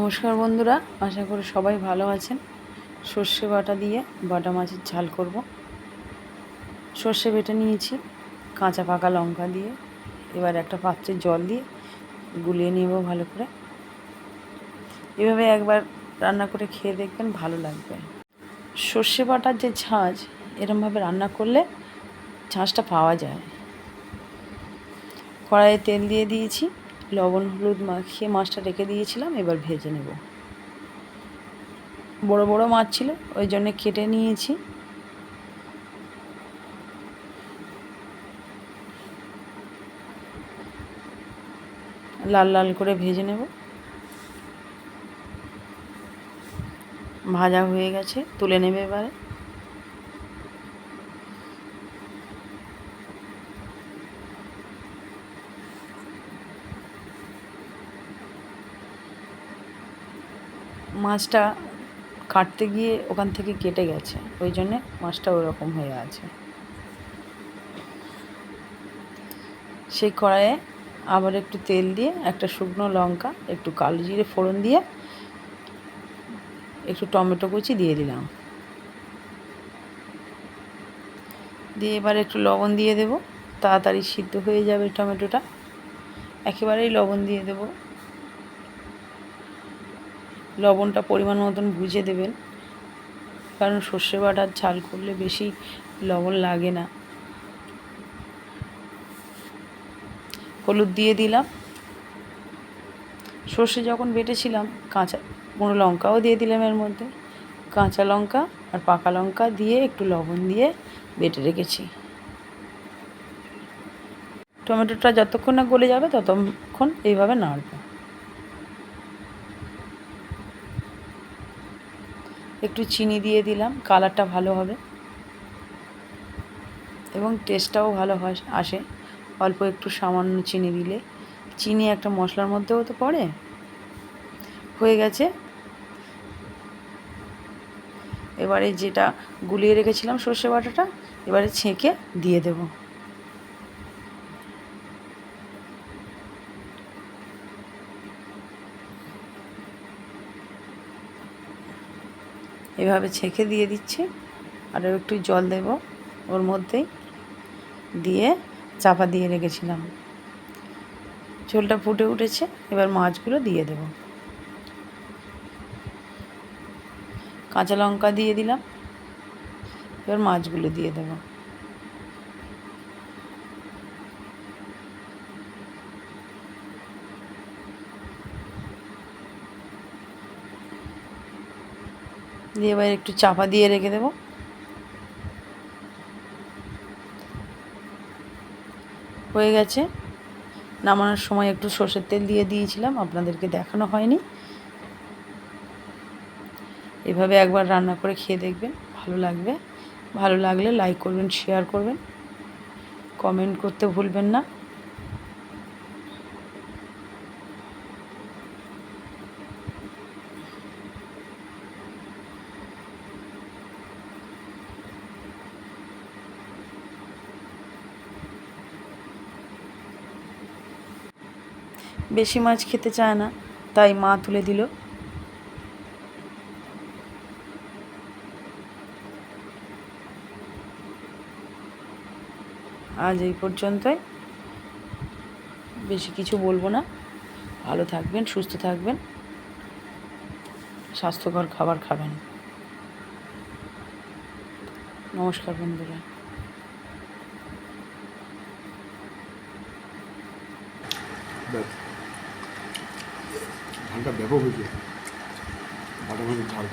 নমস্কার বন্ধুরা, আশা করি সবাই ভালো আছেন। সর্ষে বাটা দিয়ে বাটা মাছের ঝাল করব। সর্ষে বেটে নিয়েছি, কাঁচা পাকা লঙ্কা দিয়ে। এবার একটা পাত্রে জল দিয়ে গুলিয়ে নেব ভালো করে। এভাবে একবার রান্না করে খেয়ে দেখবেন ভালো লাগবে। সর্ষে বাটার যে ঝাঁঝ এরমভাবে রান্না করলে ঝাঁঝটা পাওয়া যায়। কড়াইয়ে তেল দিয়ে দিয়েছি। লবণ, হলুদ মাখিয়ে মাছটা রেখে দিয়েছিলাম, এবার ভেজে নেব। বড় বড় মাছ ছিল, ওই জন্য কেটে নিয়েছি। লাল লাল করে ভেজে নেব। ভাজা হয়ে গেছে, তুলে নেবে এবারে। মাছটা কাটতে গিয়ে ওখান থেকে কেটে গেছে। ওই জন্যে মাছটা ওরকম হয়ে আছে। সেই কড়াইয়ে আবার একটু তেল দিয়ে একটা শুকনো লঙ্কা, একটু কালো জিরে ফোড়ন দিয়ে একটু টমেটো কুচি দিয়ে দিলাম। দিয়ে এবার একটু লবণ দিয়ে দেব। তাড়াতাড়ি সিদ্ধ হয়ে যাবে টমেটোটা। একেবারেই লবণ দিয়ে দেবো। লবণটা পরিমাণ মতন বুঝে দেবেন। কারণ সর্ষে বাটার ঝাল করলে বেশি লবণ লাগে না। হলুদ দিয়ে দিলাম। সর্ষে যখন বেটেছিলাম, কাঁচা কোনো লঙ্কাও দিয়ে দিলাম এর মধ্যে। কাঁচা লঙ্কা আর পাকা লঙ্কা দিয়ে একটু লবণ দিয়ে বেটে রেখেছি। টমেটোটা যতক্ষণ না গলে যাবে, ততক্ষণ এইভাবে নাড়বো। একটু চিনি দিয়ে দিলাম, কালারটা ভালো হবে। এবং টেস্টটাও ভালো হয়, আসে। অল্প একটু সামান্য চিনি দিলে। চিনি একটা মশলার মধ্যেও তো পড়ে। হয়ে গেছে। এবারে যেটা গুলিয়ে রেখেছিলাম সর্ষে বাটাটা, এবারে ছেঁকে দিয়ে দেবো। এভাবে ছেঁকে দিয়ে দিচ্ছি। আর একটু জল দেব। ওর মধ্যেই দিয়ে চাপা দিয়ে রেখেছিলাম। ঝোলটা ফুটে উঠেছে। এবার মাছগুলো দিয়ে দেব। কাঁচা লঙ্কা দিয়ে দিলাম। এবার মাছগুলো দিয়ে দেবো। দিয়ে এবার একটু চাপা দিয়ে রেখে দেবো। হয়ে গেছে। নামানোর সময় একটু সর্ষের তেল দিয়ে দিয়েছিলাম, আপনাদেরকে দেখানো হয়নি। এভাবে একবার রান্না করে খেয়ে দেখবেন, ভালো লাগবে। ভালো লাগলে লাইক করবেন শেয়ার করবেন। কমেন্ট করতে ভুলবেন না। বেশি মাছ খেতে চায় না, তাই মা তুলে দিল। আজ এই পর্যন্তই। বেশি কিছু বলব না। ভালো থাকবেন, সুস্থ থাকবেন। স্বাস্থ্যকর খাবার খাবেন। নমস্কার বন্ধুরা। ব্যাস ঝালটা ব্যাপক হয়েছে বাটা মাছের ঝাল